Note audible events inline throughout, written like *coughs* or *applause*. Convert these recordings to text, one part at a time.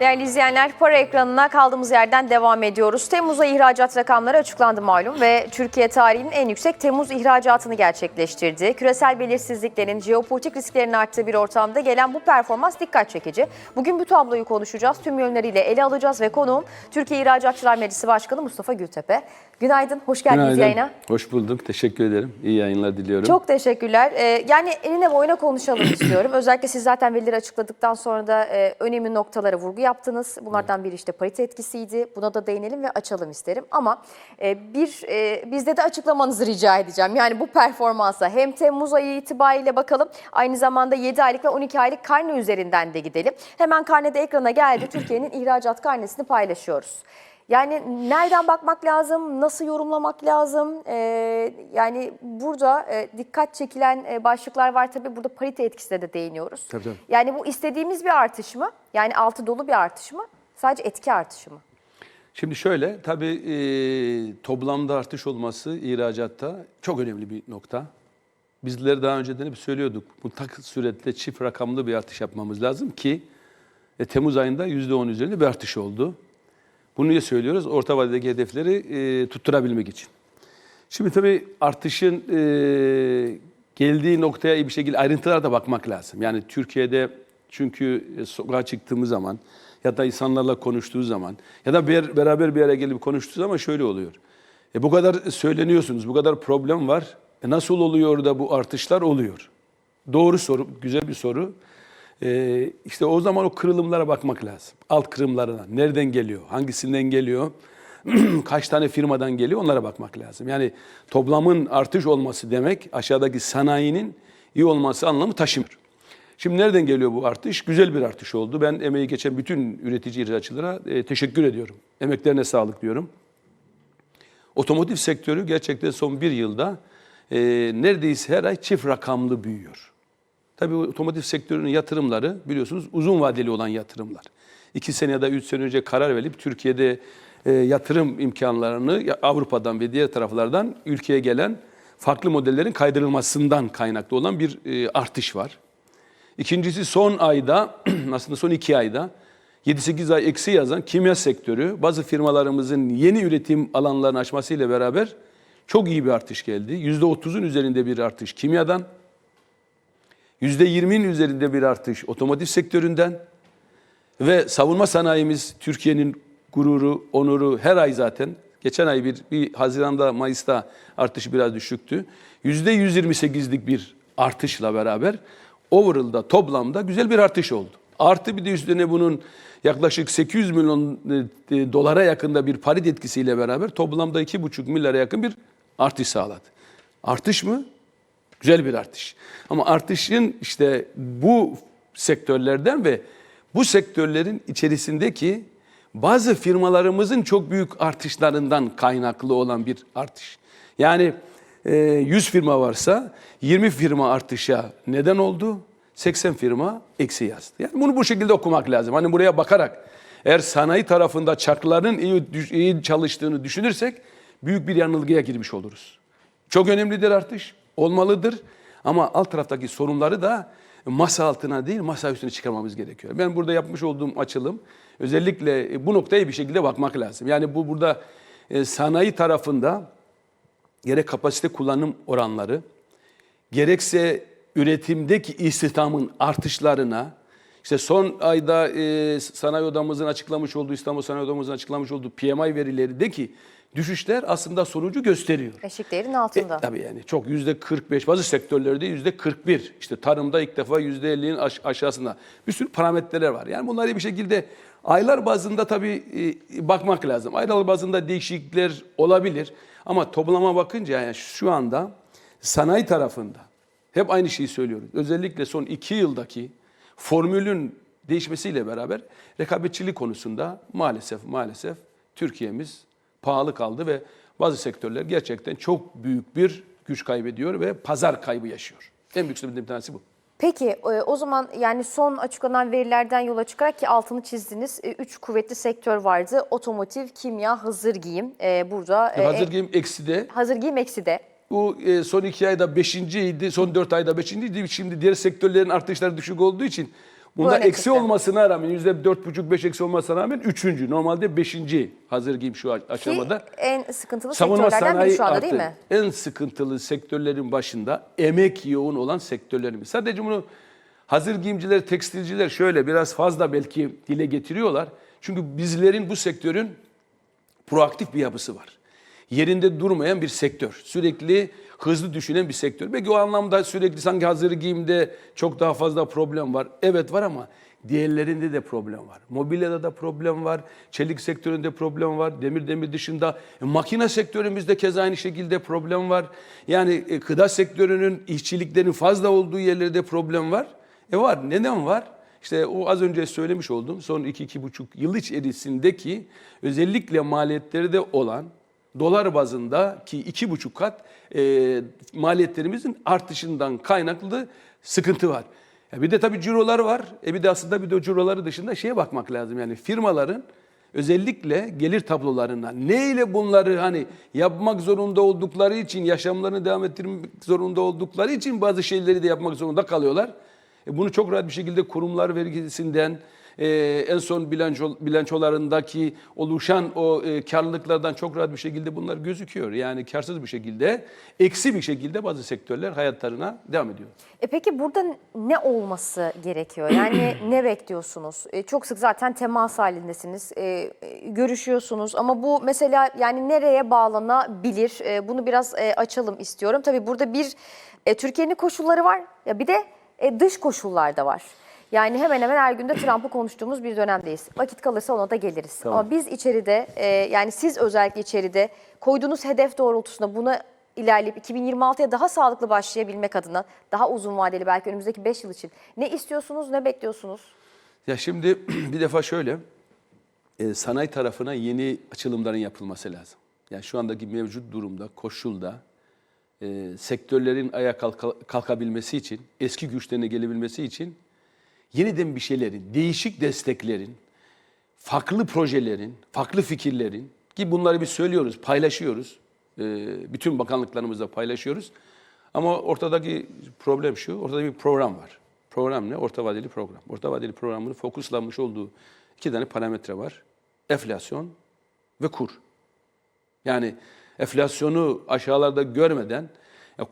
Değerli izleyenler, para ekranına kaldığımız yerden devam ediyoruz. Temmuz'a ihracat rakamları açıklandı malum ve Türkiye tarihinin en yüksek Temmuz ihracatını gerçekleştirdi. Küresel belirsizliklerin, jeopolitik risklerin arttığı bir ortamda gelen bu performans dikkat çekici. Bugün bu tabloyu konuşacağız, tüm yönleriyle ele alacağız ve konuğum Türkiye İhracatçılar Meclisi Başkanı Mustafa Gültepe. Günaydın, hoş geldiniz Günaydın. yayına. Hoş bulduk. Teşekkür ederim. İyi yayınlar diliyorum. Çok teşekkürler. Ee, yani eline boyuna konuşalım *clears throat* istiyorum. Özellikle siz zaten verileri açıkladıktan sonra da e, önemli noktalara vurgu yaptınız. Bunlardan biri işte parite etkisiydi. Buna da değinelim ve açalım isterim. Ama e, bir e, bizde de açıklamanızı rica edeceğim. Yani bu performansa hem Temmuz ayı itibariyle bakalım. Aynı zamanda 7 aylık ve 12 aylık karne üzerinden de gidelim. Hemen karnede ekrana geldi. Türkiye'nin ihracat karnesini paylaşıyoruz. Yani nereden bakmak lazım, nasıl yorumlamak lazım? Ee, yani burada e, dikkat çekilen e, başlıklar var tabii. Burada parite etkisine de değiniyoruz. Tabii, tabii. Yani bu istediğimiz bir artış mı? Yani altı dolu bir artış mı? Sadece etki artışı mı? Şimdi şöyle, tabii e, toplamda artış olması ihracatta çok önemli bir nokta. Bizler daha önceden hep söylüyorduk. Bu tak suretle çift rakamlı bir artış yapmamız lazım ki e, Temmuz ayında %10 üzerinde bir artış oldu. Bunu niye söylüyoruz? Orta vadedeki hedefleri e, tutturabilmek için. Şimdi tabii artışın e, geldiği noktaya iyi bir şekilde ayrıntılara da bakmak lazım. Yani Türkiye'de çünkü e, sokağa çıktığımız zaman ya da insanlarla konuştuğu zaman ya da bir, beraber bir araya gelip konuştuğu zaman şöyle oluyor. E, bu kadar söyleniyorsunuz, bu kadar problem var. E, nasıl oluyor da bu artışlar oluyor? Doğru soru, güzel bir soru. Ee, işte o zaman o kırılımlara bakmak lazım. Alt kırımlarına. Nereden geliyor? Hangisinden geliyor? *clears throat* Kaç tane firmadan geliyor? Onlara bakmak lazım. Yani toplamın artış olması demek aşağıdaki sanayinin iyi olması anlamı taşımıyor. Şimdi nereden geliyor bu artış? Güzel bir artış oldu. Ben emeği geçen bütün üretici ihracatçılara e, teşekkür ediyorum. Emeklerine sağlık diyorum. Otomotiv sektörü gerçekten son bir yılda e, neredeyse her ay çift rakamlı büyüyor. Tabii otomotiv sektörünün yatırımları biliyorsunuz uzun vadeli olan yatırımlar. İki sene ya da üç sene önce karar verip Türkiye'de e, yatırım imkanlarını Avrupa'dan ve diğer taraflardan ülkeye gelen farklı modellerin kaydırılmasından kaynaklı olan bir e, artış var. İkincisi son ayda, *clears throat* aslında son iki ayda 7-8 ay eksi yazan kimya sektörü bazı firmalarımızın yeni üretim alanlarını açmasıyla beraber çok iyi bir artış geldi. %30'un üzerinde bir artış kimyadan, %20'nin üzerinde bir artış otomotiv sektöründen ve savunma sanayimiz Türkiye'nin gururu, onuru her ay zaten. Geçen ay bir, bir Haziran'da, Mayıs'ta artışı biraz düşüktü. %128'lik bir artışla beraber overall'da toplamda güzel bir artış oldu. Artı bir de üstüne bunun yaklaşık 800 milyon e, e, dolara yakında bir parit etkisiyle beraber toplamda 2,5 milyara yakın bir artış sağladı. Artış mı? Güzel bir artış. Ama artışın işte bu sektörlerden ve bu sektörlerin içerisindeki bazı firmalarımızın çok büyük artışlarından kaynaklı olan bir artış. Yani e, 100 firma varsa 20 firma artışa neden oldu. 80 firma eksi yazdı. Yani bunu bu şekilde okumak lazım. Hani buraya bakarak eğer sanayi tarafında çarkların iyi, iyi çalıştığını düşünürsek büyük bir yanılgıya girmiş oluruz. Çok önemlidir artış, olmalıdır. Ama alt taraftaki sorunları da masa altına değil, masa üstüne çıkarmamız gerekiyor. Ben burada yapmış olduğum açılım özellikle bu noktaya bir şekilde bakmak lazım. Yani bu burada e, sanayi tarafında gerek kapasite kullanım oranları, gerekse üretimdeki istihdamın artışlarına, işte son ayda e, sanayi odamızın açıklamış olduğu, İstanbul Sanayi Odamızın açıklamış olduğu PMI verileri de ki düşüşler aslında sonucu gösteriyor. Eşik değerin altında. E, tabii yani çok yüzde 45 bazı sektörlerde yüzde 41 işte tarımda ilk defa yüzde 50'nin aş- aşağısında bir sürü parametreler var. Yani bunları bir şekilde aylar bazında tabii e, bakmak lazım. Aylar bazında değişiklikler olabilir ama toplama bakınca yani şu anda sanayi tarafında hep aynı şeyi söylüyoruz. Özellikle son iki yıldaki formülün değişmesiyle beraber rekabetçilik konusunda maalesef maalesef Türkiye'miz pahalı kaldı ve bazı sektörler gerçekten çok büyük bir güç kaybediyor ve pazar kaybı yaşıyor. En büyük sebeplerden bir tanesi bu. Peki e, o zaman yani son açıklanan verilerden yola çıkarak ki altını çizdiniz. e, Üç kuvvetli sektör vardı. Otomotiv, kimya, hazır giyim. E, Burada e, Hazır giyim ekside. hazır giyim ekside. Bu e, son iki ayda beşinciydi, son dört ayda beşinciydi. Şimdi diğer sektörlerin artışları düşük olduğu için Bunda öne eksi çıktı. olmasına rağmen yüzde dört buçuk beş eksi olmasına rağmen üçüncü. Normalde beşinci hazır giyim şu a- Ki aşamada. en sıkıntılı Savunma sektörlerden biri şu anda değil mi? en sıkıntılı sektörlerin başında emek yoğun olan sektörlerimiz. Sadece bunu hazır giyimciler, tekstilciler şöyle biraz fazla belki dile getiriyorlar. Çünkü bizlerin bu sektörün proaktif bir yapısı var. Yerinde durmayan bir sektör. Sürekli hızlı düşünen bir sektör. Belki o anlamda sürekli sanki hazır giyimde çok daha fazla problem var. Evet var ama diğerlerinde de problem var. Mobilyada da problem var. Çelik sektöründe problem var. Demir demir dışında e, makine sektörümüzde keza aynı şekilde problem var. Yani e, gıda sektörünün işçiliklerin fazla olduğu yerlerde problem var. E var. Neden var? İşte o az önce söylemiş olduğum son 2-2,5 yıl içerisindeki özellikle maliyetleri de olan dolar bazında ki iki buçuk kat e, maliyetlerimizin artışından kaynaklı sıkıntı var. Ya bir de tabii cirolar var. E bir de aslında bir de ciroları dışında şeye bakmak lazım. Yani firmaların özellikle gelir tablolarına neyle bunları hani yapmak zorunda oldukları için, yaşamlarını devam ettirmek zorunda oldukları için bazı şeyleri de yapmak zorunda kalıyorlar. E bunu çok rahat bir şekilde kurumlar vergisinden, e, en son bilanço, bilançolarındaki oluşan o e, karlılıklardan çok rahat bir şekilde bunlar gözüküyor. Yani karsız bir şekilde, eksi bir şekilde bazı sektörler hayatlarına devam ediyor. E peki burada ne olması gerekiyor? Yani *clears throat* ne bekliyorsunuz? E, çok sık zaten temas halindesiniz, e, e, görüşüyorsunuz ama bu mesela yani nereye bağlanabilir? E, bunu biraz e, açalım istiyorum. Tabii burada bir e, Türkiye'nin koşulları var, ya bir de e, dış koşullar da var. Yani hemen hemen her günde Trump'ı konuştuğumuz bir dönemdeyiz. Vakit kalırsa ona da geliriz. Tamam. Ama biz içeride, e, yani siz özellikle içeride koyduğunuz hedef doğrultusunda buna ilerleyip 2026'ya daha sağlıklı başlayabilmek adına daha uzun vadeli belki önümüzdeki 5 yıl için ne istiyorsunuz, ne bekliyorsunuz? Ya şimdi *clears throat* bir defa şöyle, e, sanayi tarafına yeni açılımların yapılması lazım. Yani şu andaki mevcut durumda, koşulda e, sektörlerin ayağa kalka- kalkabilmesi için, eski güçlerine gelebilmesi için yeniden bir şeylerin, değişik desteklerin, farklı projelerin, farklı fikirlerin ki bunları biz söylüyoruz, paylaşıyoruz. E, bütün bakanlıklarımızla paylaşıyoruz. Ama ortadaki problem şu, ortada bir program var. Program ne? Orta vadeli program. Orta vadeli programın fokuslanmış olduğu iki tane parametre var. Enflasyon ve kur. Yani enflasyonu aşağılarda görmeden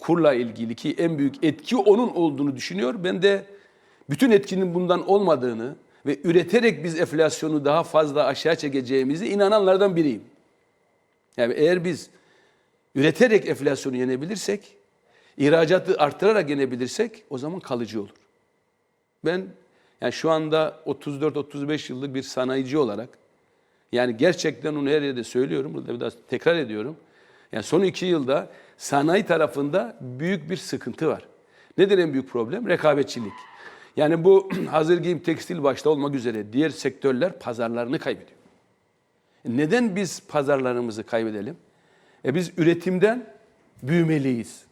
kurla ilgili ki en büyük etki onun olduğunu düşünüyor. Ben de bütün etkinin bundan olmadığını ve üreterek biz enflasyonu daha fazla aşağı çekeceğimizi inananlardan biriyim. Yani eğer biz üreterek enflasyonu yenebilirsek, ihracatı arttırarak yenebilirsek o zaman kalıcı olur. Ben yani şu anda 34-35 yıllık bir sanayici olarak yani gerçekten onu her yerde söylüyorum. Burada bir daha tekrar ediyorum. Yani son iki yılda sanayi tarafında büyük bir sıkıntı var. Nedir en büyük problem? Rekabetçilik. Yani bu *clears throat* hazır giyim tekstil başta olmak üzere diğer sektörler pazarlarını kaybediyor. E Neden biz pazarlarımızı kaybedelim? E biz üretimden büyümeliyiz.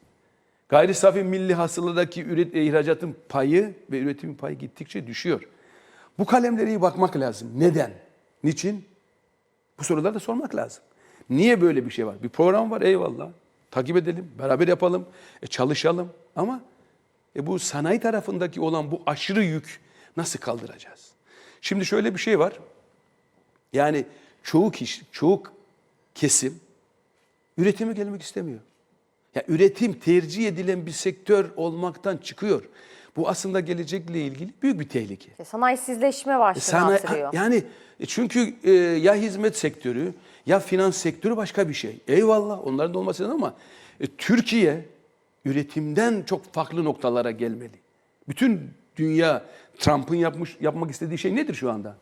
Gayri safi milli hasıladaki üret, e, ihracatın payı ve üretimin payı gittikçe düşüyor. Bu kalemlere iyi bakmak lazım. Neden? Niçin? Bu soruları da sormak lazım. Niye böyle bir şey var? Bir program var eyvallah. Takip edelim, beraber yapalım, e, çalışalım. Ama e, bu sanayi tarafındaki olan bu aşırı yük nasıl kaldıracağız? Şimdi şöyle bir şey var. Yani çoğu kişi, çoğu kesim üretime gelmek istemiyor. Ya üretim tercih edilen bir sektör olmaktan çıkıyor. Bu aslında gelecekle ilgili büyük bir tehlike. E, Sanayisizleşme başlığını Sana, artırıyor. yani e, çünkü e, ya hizmet sektörü ya finans sektörü başka bir şey. Eyvallah onların da olması lazım ama e, Türkiye üretimden çok farklı noktalara gelmeli. Bütün dünya Trump'ın yapmış yapmak istediği şey nedir şu anda?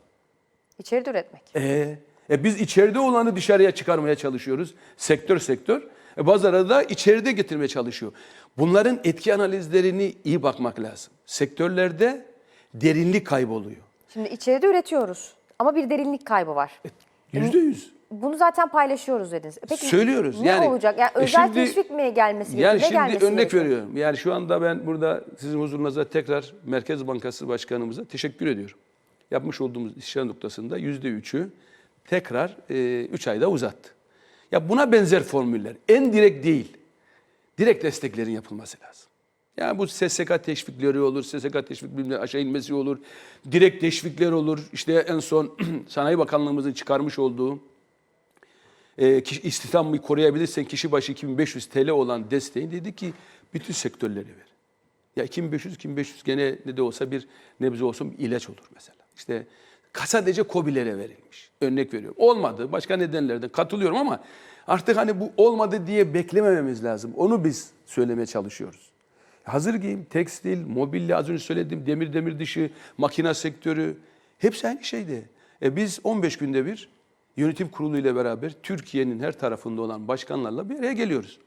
İçeride üretmek. E, e biz içeride olanı dışarıya çıkarmaya çalışıyoruz. Sektör sektör. E bazıları da içeride getirmeye çalışıyor. Bunların etki analizlerini iyi bakmak lazım. Sektörlerde derinlik kayboluyor. Şimdi içeride üretiyoruz ama bir derinlik kaybı var. Yüzde yüz. Bunu zaten paylaşıyoruz dediniz. E Peki Söylüyoruz. ne yani, olacak? Yani e özel şimdi- teşvik mi gelmesi gerekiyor? Yani şimdi gelmesi örnek gerekiyor? veriyorum. Yani şu anda ben burada sizin huzurunuza tekrar Merkez Bankası Başkanımıza teşekkür ediyorum. Yapmış olduğumuz işler noktasında yüzde üçü tekrar e, üç ayda uzattı. Ya buna benzer formüller en direkt değil, direkt desteklerin yapılması lazım. Yani bu SSK teşvikleri olur, SSK teşvik bilmem aşağı inmesi olur, direkt teşvikler olur. İşte en son *clears throat* Sanayi Bakanlığımızın çıkarmış olduğu e, kişi, istihdamı koruyabilirsen kişi başı 2500 TL olan desteğin dedi ki bütün sektörlere ver. Ya 2500 2500 gene ne de olsa bir nebze olsun bir ilaç olur mesela. İşte sadece KOBİ'lere verilmiş. Örnek veriyorum. Olmadı. Başka nedenlerden katılıyorum ama artık hani bu olmadı diye beklemememiz lazım. Onu biz söylemeye çalışıyoruz. Hazır giyim, tekstil, mobilya az önce söylediğim demir demir dışı, makina sektörü hepsi aynı şeydi. E biz 15 günde bir yönetim kurulu ile beraber Türkiye'nin her tarafında olan başkanlarla bir araya geliyoruz.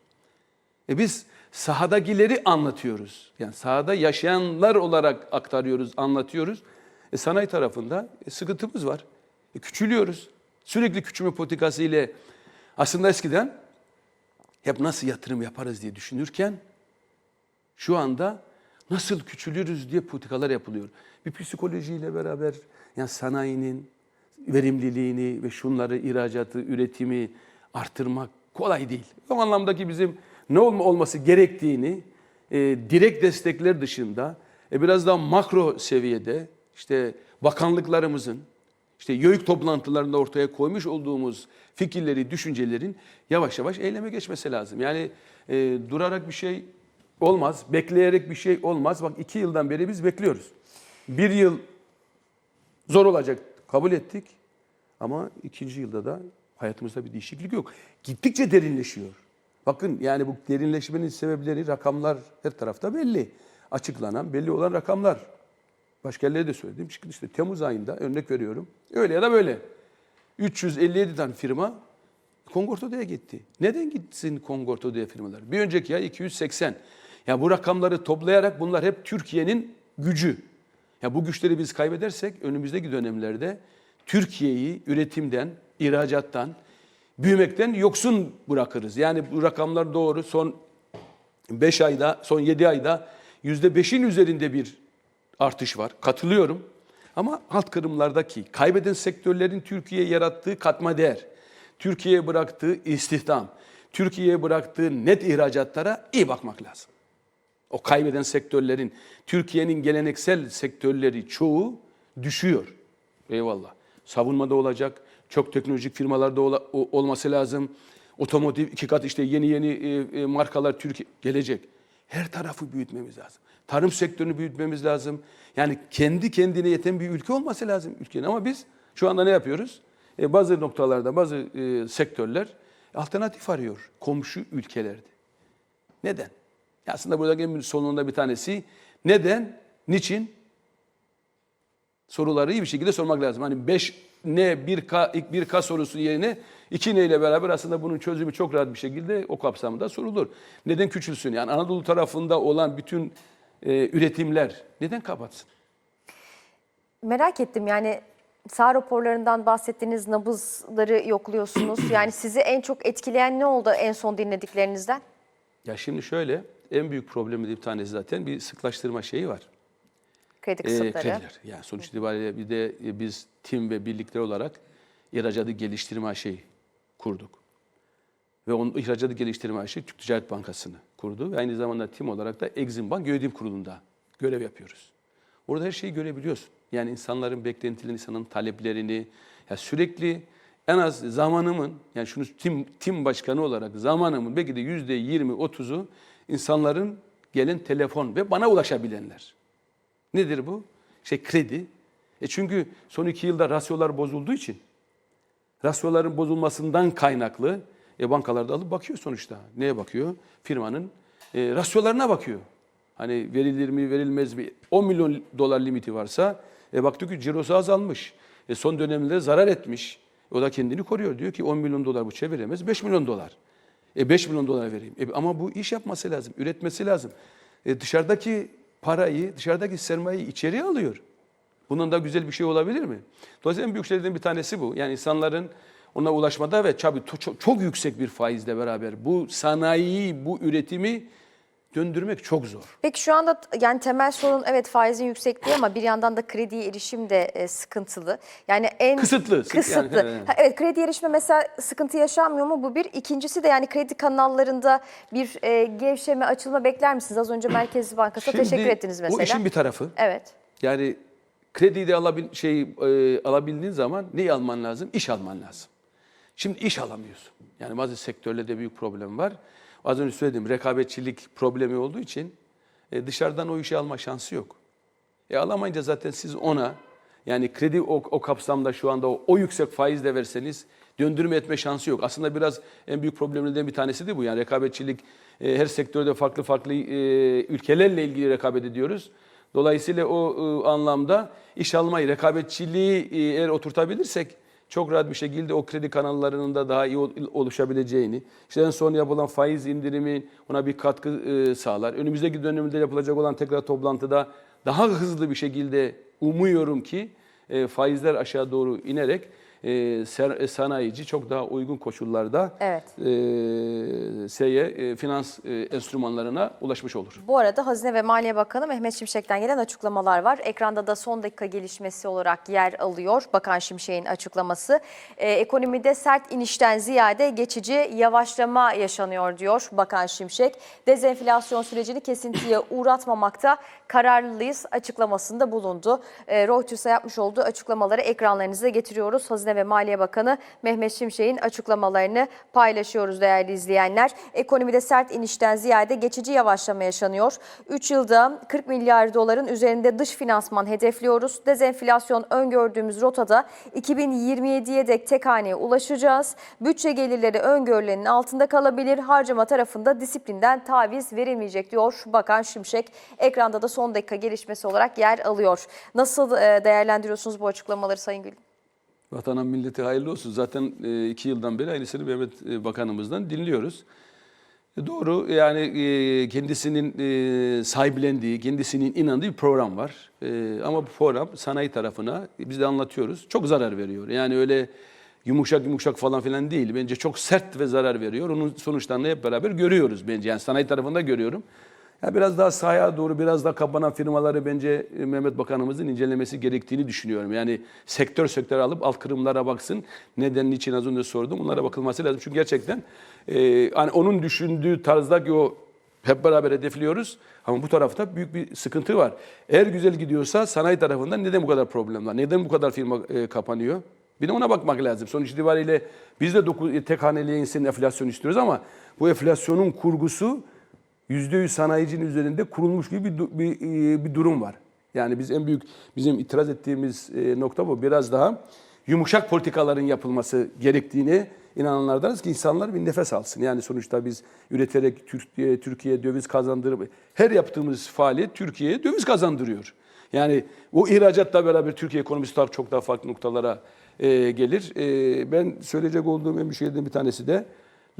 E biz sahadakileri anlatıyoruz. Yani sahada yaşayanlar olarak aktarıyoruz, anlatıyoruz. E sanayi tarafında e, sıkıntımız var. E küçülüyoruz. Sürekli küçülme politikası ile aslında eskiden hep nasıl yatırım yaparız diye düşünürken şu anda nasıl küçülürüz diye politikalar yapılıyor. Bir psikolojiyle beraber yani sanayinin verimliliğini ve şunları ihracatı, üretimi artırmak kolay değil. O anlamdaki bizim ne olma olması gerektiğini e, direkt destekler dışında e, biraz daha makro seviyede işte bakanlıklarımızın işte YÖİK toplantılarında ortaya koymuş olduğumuz fikirleri, düşüncelerin yavaş yavaş eyleme geçmesi lazım. Yani e, durarak bir şey olmaz, bekleyerek bir şey olmaz. Bak iki yıldan beri biz bekliyoruz. Bir yıl zor olacak kabul ettik ama ikinci yılda da hayatımızda bir değişiklik yok. Gittikçe derinleşiyor. Bakın yani bu derinleşmenin sebepleri rakamlar her tarafta belli. Açıklanan belli olan rakamlar. Başka yerlere de söyledim. Çıktı işte Temmuz ayında örnek veriyorum. Öyle ya da böyle. 357 tane firma Kongorto'ya gitti. Neden gitsin Kongorto'ya firmalar? Bir önceki ay 280. Ya bu rakamları toplayarak bunlar hep Türkiye'nin gücü. Ya bu güçleri biz kaybedersek önümüzdeki dönemlerde Türkiye'yi üretimden, ihracattan, büyümekten yoksun bırakırız. Yani bu rakamlar doğru. Son 5 ayda, son 7 ayda %5'in üzerinde bir artış var. Katılıyorum. Ama alt kırımlardaki kaybeden sektörlerin Türkiye'ye yarattığı katma değer, Türkiye'ye bıraktığı istihdam, Türkiye'ye bıraktığı net ihracatlara iyi bakmak lazım. O kaybeden sektörlerin, Türkiye'nin geleneksel sektörleri çoğu düşüyor. Eyvallah. Savunmada olacak, çok teknolojik firmalarda ola- olması lazım. Otomotiv iki kat işte yeni yeni e, e, markalar Türkiye gelecek. Her tarafı büyütmemiz lazım. Tarım sektörünü büyütmemiz lazım. Yani kendi kendine yeten bir ülke olması lazım ülkenin. Ama biz şu anda ne yapıyoruz? E, bazı noktalarda bazı e, sektörler alternatif arıyor komşu ülkelerde. Neden? Aslında buradaki en büyük bir tanesi neden, niçin soruları iyi bir şekilde sormak lazım. Hani 5 ne 1K, ilk 1K sorusu yerine 2 ne ile beraber aslında bunun çözümü çok rahat bir şekilde o kapsamda sorulur. Neden küçülsün? Yani Anadolu tarafında olan bütün e, üretimler neden kapatsın? Merak ettim yani sağ raporlarından bahsettiğiniz nabızları yokluyorsunuz. Yani sizi en çok etkileyen ne oldu en son dinlediklerinizden? Ya şimdi şöyle en büyük problemi bir tanesi zaten bir sıklaştırma şeyi var. Kredi Ee, kısıtları. krediler. Yani sonuç itibariyle bir de e, biz tim ve birlikler olarak ihracatı geliştirme şeyi kurduk. Ve onun ihracatı geliştirme şey Türk Ticaret Bankası'nı kurdu. Ve aynı zamanda tim olarak da Exim Bank Yönetim Kurulu'nda görev yapıyoruz. Orada her şeyi görebiliyorsun. Yani insanların beklentilerini, insanın taleplerini, ya sürekli en az zamanımın, yani şunu tim, tim başkanı olarak zamanımın belki de yüzde yirmi, otuzu insanların gelen telefon ve bana ulaşabilenler. Nedir bu? İşte kredi. E çünkü son iki yılda rasyolar bozulduğu için rasyoların bozulmasından kaynaklı e bankalarda alıp bakıyor sonuçta. Neye bakıyor? Firmanın e, rasyolarına bakıyor. Hani verilir mi verilmez mi? 10 milyon dolar limiti varsa e baktık ki cirosu azalmış. E son dönemde zarar etmiş. O da kendini koruyor. Diyor ki 10 milyon dolar bu çeviremez 5 milyon dolar. E 5 milyon dolar vereyim. E ama bu iş yapması lazım, üretmesi lazım. E dışarıdaki parayı, dışarıdaki sermayeyi içeriye alıyor. Bundan da güzel bir şey olabilir mi? Dolayısıyla en büyük şeylerden bir tanesi bu. Yani insanların ona ulaşmada ve tabii çok, çok yüksek bir faizle beraber bu sanayiyi, bu üretimi döndürmek çok zor. Peki şu anda yani temel sorun evet faizin yüksekliği ama bir yandan da krediye erişim de e, sıkıntılı. Yani en Kısıtlı, Kısıtlı. yani, evet. Ha, evet kredi erişime mesela sıkıntı yaşanmıyor mu bu bir. İkincisi de yani kredi kanallarında bir e, gevşeme açılma bekler misiniz? Az önce Merkez Bankası'na Şimdi teşekkür ettiniz mesela. Bu işin bir tarafı. Evet. Yani krediyi de alabil, şey, e, alabildiğin zaman neyi alman lazım? İş alman lazım. Şimdi iş alamıyorsun. Yani bazı sektörlerde büyük problem var. Az önce söyledim rekabetçilik problemi olduğu için e, dışarıdan o işi alma şansı yok. E alamayınca zaten siz ona yani kredi o, o kapsamda şu anda o, o yüksek faizle verseniz döndürme etme şansı yok. Aslında biraz en büyük problemlerden bir tanesi de bu. Yani rekabetçilik e, her sektörde farklı farklı e, ülkelerle ilgili rekabet ediyoruz. Dolayısıyla o e, anlamda iş almayı, rekabetçiliği e, eğer oturtabilirsek çok rahat bir şekilde o kredi kanallarının da daha iyi ol- oluşabileceğini, işte en son yapılan faiz indirimi ona bir katkı e, sağlar. Önümüzdeki dönemde yapılacak olan tekrar toplantıda daha hızlı bir şekilde umuyorum ki e, faizler aşağı doğru inerek e, e, sanayici çok daha uygun koşullarda Evet. e, şeye, e, finans e, enstrümanlarına ulaşmış olur. Bu arada Hazine ve Maliye Bakanı Mehmet Şimşek'ten gelen açıklamalar var. Ekranda da son dakika gelişmesi olarak yer alıyor Bakan Şimşek'in açıklaması. Ee, ekonomide sert inişten ziyade geçici yavaşlama yaşanıyor diyor Bakan Şimşek. Dezenflasyon sürecini kesintiye *coughs* uğratmamakta kararlıyız açıklamasında bulundu. Ee, Reuters'a yapmış olduğu açıklamaları ekranlarınıza getiriyoruz. Hazine ve Maliye Bakanı Mehmet Şimşek'in açıklamalarını paylaşıyoruz değerli izleyenler. Ekonomide sert inişten ziyade geçici yavaşlama yaşanıyor. 3 yılda 40 milyar doların üzerinde dış finansman hedefliyoruz. Dezenflasyon öngördüğümüz rotada 2027'ye dek tek haneye ulaşacağız. Bütçe gelirleri öngörülenin altında kalabilir. Harcama tarafında disiplinden taviz verilmeyecek diyor Bakan Şimşek. Ekranda da son dakika gelişmesi olarak yer alıyor. Nasıl e, değerlendiriyorsunuz bu açıklamaları Sayın Gül? Vatana milleti hayırlı olsun. Zaten e, iki yıldan beri aynısını Mehmet e, Bakanımızdan dinliyoruz. E, Doğru yani e, kendisinin e, sahiplendiği, kendisinin inandığı bir program var. E, Ama bu program sanayi tarafına e, biz de anlatıyoruz. Çok zarar veriyor. Yani öyle yumuşak yumuşak falan filan değil. Bence çok sert ve zarar veriyor. Onun sonuçlarını hep beraber görüyoruz bence. Yani sanayi tarafında görüyorum. Ya biraz daha sahaya doğru biraz daha kapanan firmaları bence e, Mehmet Bakanımızın incelemesi gerektiğini düşünüyorum. Yani sektör sektör alıp alt kırımlara baksın. Neden, niçin az önce sordum. Bunlara bakılması lazım. Çünkü gerçekten e, hani onun düşündüğü tarzdaki o hep beraber hedefliyoruz. Ama bu tarafta büyük bir sıkıntı var. Eğer güzel gidiyorsa sanayi tarafından neden bu kadar problem var? Neden bu kadar firma e, kapanıyor? Bir de ona bakmak lazım. Sonuç itibariyle biz de dokuz, tek haneliye insin enflasyon istiyoruz ama bu enflasyonun kurgusu %100 sanayicinin üzerinde kurulmuş gibi bir, bir, e, bir durum var. Yani biz en büyük bizim itiraz ettiğimiz e, nokta bu. Biraz daha yumuşak politikaların yapılması gerektiğini inananlardanız ki insanlar bir nefes alsın. Yani sonuçta biz üreterek Türkiye, Türkiye döviz kazandırıp her yaptığımız faaliyet Türkiye'ye döviz kazandırıyor. Yani o ihracatla beraber Türkiye ekonomisi daha çok daha farklı noktalara e, gelir. E, ben söyleyecek olduğum en büyük şeylerden bir tanesi de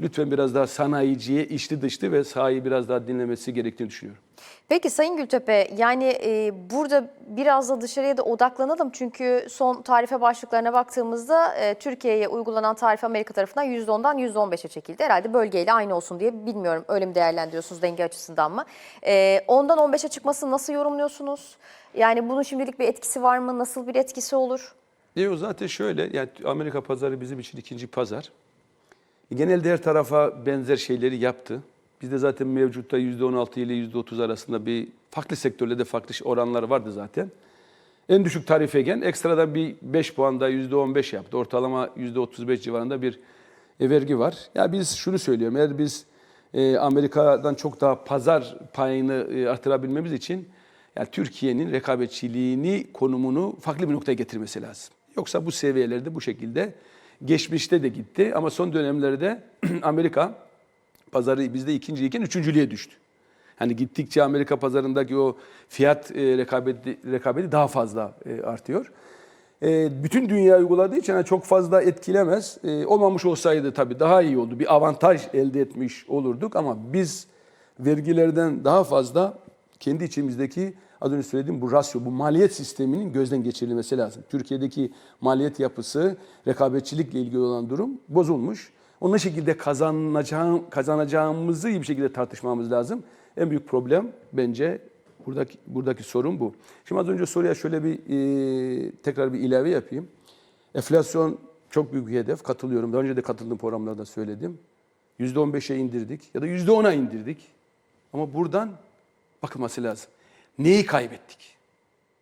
lütfen biraz daha sanayiciye içli dışlı ve sahayı biraz daha dinlemesi gerektiğini düşünüyorum. Peki Sayın Gültepe yani e, burada biraz da dışarıya da odaklanalım. Çünkü son tarife başlıklarına baktığımızda e, Türkiye'ye uygulanan tarife Amerika tarafından %10'dan %15'e çekildi. Herhalde bölgeyle aynı olsun diye bilmiyorum öyle mi değerlendiriyorsunuz denge açısından mı? E, 10'dan 15'e çıkmasını nasıl yorumluyorsunuz? Yani bunun şimdilik bir etkisi var mı? Nasıl bir etkisi olur? E o zaten şöyle, yani Amerika pazarı bizim için ikinci pazar. Genelde her tarafa benzer şeyleri yaptı. Bizde zaten mevcutta %16 ile %30 arasında bir farklı sektörlerde farklı oranlar vardı zaten. En düşük tarife gen ekstradan bir 5 puan da %15 yaptı. Ortalama %35 civarında bir e, vergi var. Ya biz şunu söylüyorum, eğer biz e, Amerika'dan çok daha pazar payını e, artırabilmemiz için yani Türkiye'nin rekabetçiliğini, konumunu farklı bir noktaya getirmesi lazım. Yoksa bu seviyelerde bu şekilde geçmişte de gitti ama son dönemlerde *clears throat* Amerika pazarı bizde ikinciyken üçüncülüğe düştü. Hani gittikçe Amerika pazarındaki o fiyat e, rekabeti, rekabeti daha fazla e, artıyor. E, bütün dünya uyguladığı için çok fazla etkilemez. Olmamış olsaydı tabii daha iyi oldu. Bir avantaj elde etmiş olurduk ama biz vergilerden daha fazla kendi içimizdeki az önce söylediğim bu rasyo, bu maliyet sisteminin gözden geçirilmesi lazım. Türkiye'deki maliyet yapısı, rekabetçilikle ilgili olan durum bozulmuş. Onun ne şekilde kazanacağım, kazanacağımızı iyi bir şekilde tartışmamız lazım. En büyük problem bence buradaki buradaki sorun bu. Şimdi az önce soruya şöyle bir e, tekrar bir ilave yapayım. Enflasyon çok büyük bir hedef. Katılıyorum. Daha önce de katıldığım programlarda söyledim. %15'e indirdik ya da %10'a indirdik. Ama buradan bakılması lazım. Neyi kaybettik?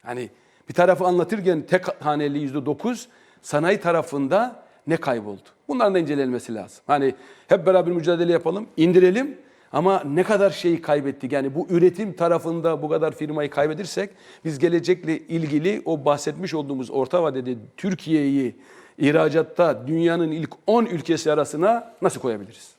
Hani bir tarafı anlatırken tek haneli yüzde dokuz sanayi tarafında ne kayboldu? Bunların da incelenmesi lazım. Hani hep beraber mücadele yapalım, indirelim ama ne kadar şeyi kaybettik? Yani bu üretim tarafında bu kadar firmayı kaybedirsek biz gelecekle ilgili o bahsetmiş olduğumuz orta vadede Türkiye'yi ihracatta dünyanın ilk 10 ülkesi arasına nasıl koyabiliriz?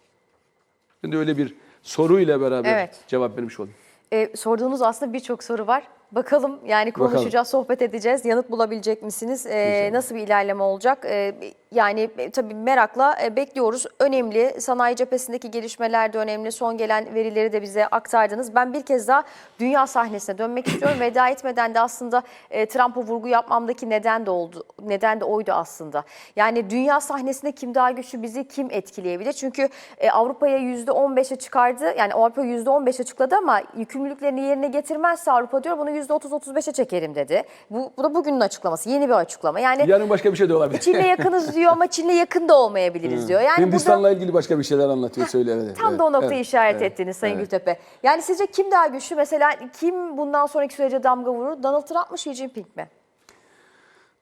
Şimdi öyle bir soruyla beraber Evet. cevap vermiş oldum. E, sorduğunuz aslında birçok soru var. Bakalım yani Bakalım. konuşacağız, sohbet edeceğiz. Yanıt bulabilecek misiniz? E, nasıl bir ilerleme olacak? E, yani e, tabii merakla e, bekliyoruz. Önemli. Sanayi cephesindeki gelişmeler de önemli. Son gelen verileri de bize aktardınız. Ben bir kez daha dünya sahnesine dönmek istiyorum. Veda etmeden de aslında e, Trump'a vurgu yapmamdaki neden de oldu. Neden de oydu aslında. Yani dünya sahnesinde kim daha güçlü bizi kim etkileyebilir? Çünkü Avrupa'ya %15'e çıkardı. Yani Avrupa %15 açıkladı ama yükümlülüklerini yerine getirmezse Avrupa diyor bunu %30-35'e çekerim dedi. Bu, bu da bugünün açıklaması. Yeni bir açıklama. Yani Yarın başka bir şey de olabilir. Çin'le yakınız diyor *laughs* ama Çin'le yakın da olmayabiliriz diyor. Yani burada Hindistan'la ilgili başka bir şeyler anlatıyor, söylüyor. Evet, tam evet, da o noktayı evet, işaret evet, ettiniz Sayın evet. Gültepe. Yani sizce kim daha güçlü? Mesela kim bundan sonraki sürece damga vurur? Donald Trump mı Xi Jinping mi?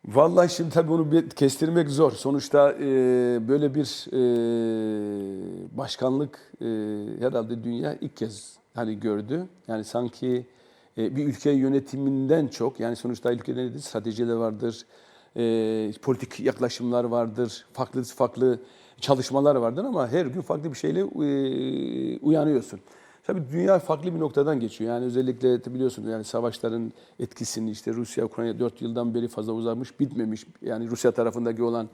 Vallahi şimdi tabii onu bir kestirmek zor. Sonuçta e, böyle bir e, başkanlık e, herhalde dünya ilk kez hani gördü. Yani sanki e, bir ülke yönetiminden çok yani sonuçta ülkede nedir? Stratejiler vardır, e, politik yaklaşımlar vardır, farklı farklı çalışmalar vardır ama her gün farklı bir şeyle e, uyanıyorsun. Tabii dünya farklı bir noktadan geçiyor. Yani özellikle biliyorsunuz yani savaşların etkisini işte Rusya Ukrayna 4 yıldan beri fazla uzamış, bitmemiş. Yani Rusya tarafındaki olan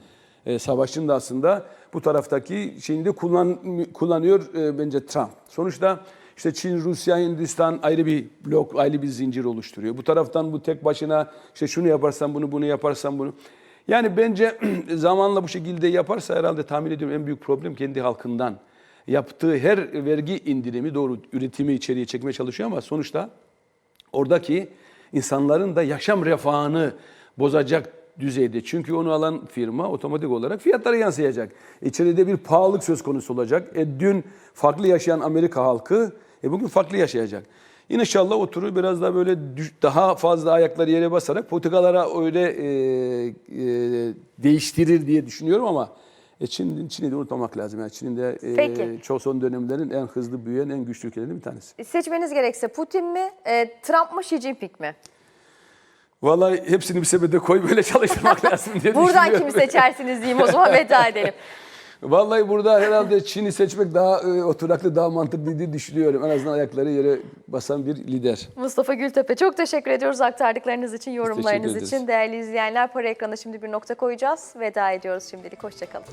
e, savaşın da aslında bu taraftaki şeyini de kullan, kullanıyor e, bence Trump. Sonuçta işte Çin, Rusya, Hindistan ayrı bir blok, ayrı bir zincir oluşturuyor. Bu taraftan bu tek başına işte şunu yaparsan bunu, bunu yaparsan bunu. Yani bence *clears throat* zamanla bu şekilde yaparsa herhalde tahmin ediyorum en büyük problem kendi halkından yaptığı her vergi indirimi doğru üretimi içeriye çekmeye çalışıyor ama sonuçta oradaki insanların da yaşam refahını bozacak düzeyde. Çünkü onu alan firma otomatik olarak fiyatlara yansıyacak. İçeride bir pahalılık söz konusu olacak. E, dün farklı yaşayan Amerika halkı e, bugün farklı yaşayacak. İnşallah o turu biraz daha böyle düş- daha fazla ayakları yere basarak politikalara öyle e, e, değiştirir diye düşünüyorum ama e, Çin, Çin'i de unutmamak lazım. Yani Çin'in de e, çok son dönemlerin en hızlı büyüyen, en güçlü ülkelerinden bir tanesi. Seçmeniz gerekse Putin mi, e, Trump mı, Xi Jinping mi? Vallahi hepsini bir sepete koy böyle *laughs* çalıştırmak lazım diye Buradan düşünüyorum. kimi seçersiniz diyeyim o zaman veda edelim. *laughs* Vallahi burada herhalde Çin'i seçmek daha e, oturaklı, daha mantıklı diye düşünüyorum. En azından ayakları yere basan bir lider. Mustafa Gültepe çok teşekkür ediyoruz aktardıklarınız için, yorumlarınız için. Değerli izleyenler para ekrana şimdi bir nokta koyacağız. Veda ediyoruz şimdilik. Hoşçakalın.